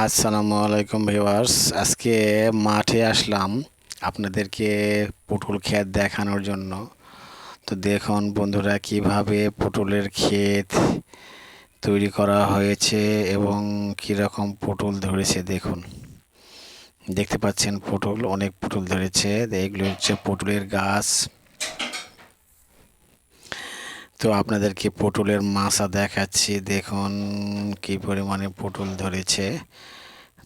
আসসালামু আলাইকুম ভিউয়ার্স। আজকে মাঠে আসলাম আপনাদেরকে পটল ক্ষেত দেখানোর জন্য। তো দেখুন বন্ধুরা, কীভাবে পটলের ক্ষেত তৈরি করা হয়েছে এবং কীরকম পটল ধরেছে দেখুন। দেখতে পাচ্ছেন পটল, অনেক পটল ধরেছে। এগুলো হচ্ছে পটলের গাছ। তো আপনাদেরকে পটলের মাছা দেখাচ্ছি। দেখুন কি পরিমাণে পটল ধরেছে।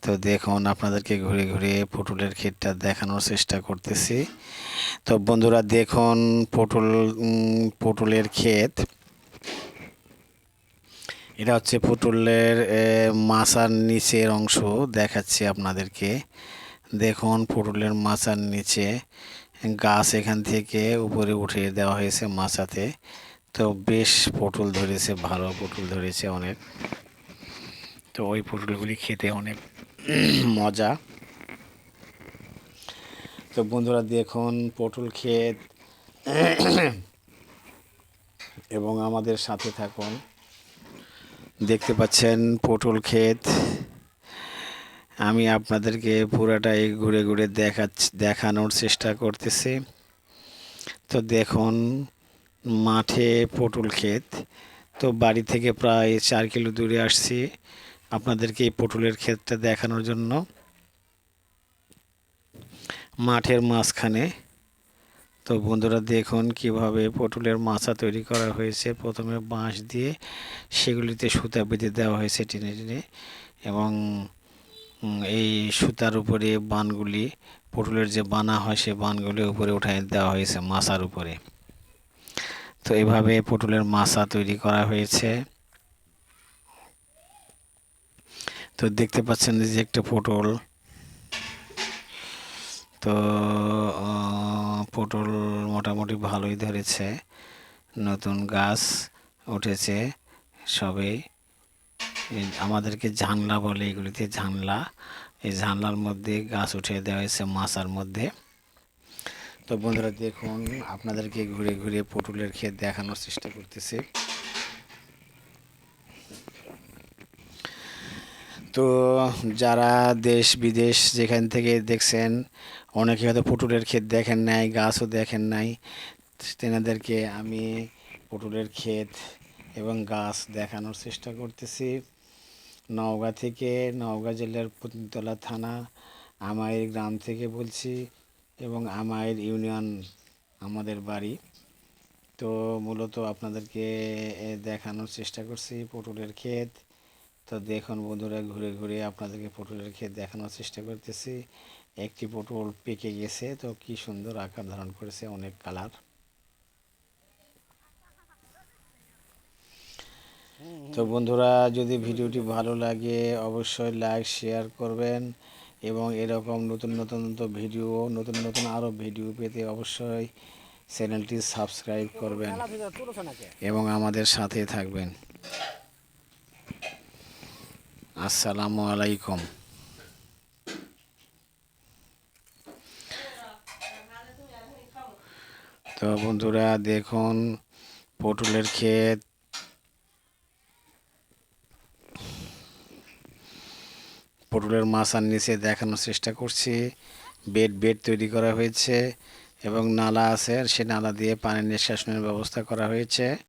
তো দেখুন আপনাদেরকে ঘুরে ঘুরে পটলের ক্ষেতটা দেখানোর চেষ্টা করতেছি। তো বন্ধুরা দেখুন পটল পটলের ক্ষেত। এটা হচ্ছে পটলের এ, মাচার নিচের অংশ দেখাচ্ছি আপনাদেরকে। দেখুন পটলের মাচার নিচে গাছ এখান থেকে উপরে উঠিয়ে দেওয়া হয়েছে মাচাতে তো বেশ পটল ধরেছে, ভালো পটল ধরেছে অনেক। তো ওই পটলগুলি খেতে অনেক মজা। তো বন্ধুরা দেখুন, পটল ক্ষেত এবং আমাদের সাথে থাকুন। দেখতে পাচ্ছেন পটল ক্ষেত। আমি আপনাদেরকে পুরাটাই ঘুরে ঘুরে দেখাচ্ছি, দেখানোর চেষ্টা করতেছি। তো দেখুন মাঠে পটল ক্ষেত। তো বাড়ি থেকে প্রায় চার কিলো দূরে আসছি আপনাদেরকে এই পটলের ক্ষেতটা দেখানোর জন্য। মাঠের মাঝখানে। তো বন্ধুরা দেখুন কীভাবে পটলের মাছা তৈরি করা হয়েছে। প্রথমে বাঁশ দিয়ে সেগুলিতে সুতা বেঁধে দেওয়া হয়েছে টেনে টেনে এবং এই সুতার উপরে বানগুলি, পটলের যে বানা হয় সে বানগুলি উপরে উঠায় দেওয়া হয়েছে মাছার উপরে। তো এভাবে পটলের মাছা তৈরি করা হয়েছে। তো দেখতে পাচ্ছেন যে একটা পটল। তো পটল মোটামুটি ভালোই ধরেছে। নতুন গাছ উঠেছে সবে। আমাদেরকে জানলা বলে এগুলিতে জানলা এই জানলার মধ্যে গাছ উঠে দেওয়া হয়েছে মাছার মধ্যে। তো বন্ধুরা দেখুন, আপনাদেরকে ঘুরে ঘুরে পটলের ক্ষেত দেখানোর চেষ্টা করতেছি। তো যারা দেশ বিদেশ যেখান থেকে দেখছেন, অনেকে হয়তো পটলের ক্ষেত দেখেন নাই, গাছও দেখেন নাই। তেনাদেরকে আমি পটলের ক্ষেত এবং গাছ দেখানোর চেষ্টা করতেছি। নওগাঁ থেকে, নওগাঁ জেলার পুততলা থানা আমায়ের গ্রাম থেকে বলছি। এবং আমায়ের ইউনিয়ন আমাদের বাড়ি। তো মূলত আপনাদেরকে দেখানোর চেষ্টা করছি পটলের ক্ষেত। তো দেখুন বন্ধুরা, ঘুরে ঘুরে আপনাদেরকে পটলের ক্ষেত দেখানোর চেষ্টা করতেছি। একটি পটল পেকে গেছে, তো কি সুন্দর আকার ধারণ করেছে, অনেক কালার। তো বন্ধুরা, যদি ভিডিওটি ভালো লাগে, অবশ্যই লাইক, শেয়ার করবেন। এবং এরকম নতুন নতুন তো ভিডিও, নতুন নতুন আরও ভিডিও পেতে অবশ্যই চ্যানেলটি সাবস্ক্রাইব করবেন এবং আমাদের সাথে থাকবেন। আসসালামু আলাইকুম। তো বন্ধুরা, দেখুন, পটলের ক্ষেত পটলের মাছার নিচে দেখানোর চেষ্টা করছি। বেড বেড তৈরি করা হয়েছে এবং নালা আছে সে নালা দিয়ে পানি নিষ্কাশনের ব্যবস্থা করা হয়েছে।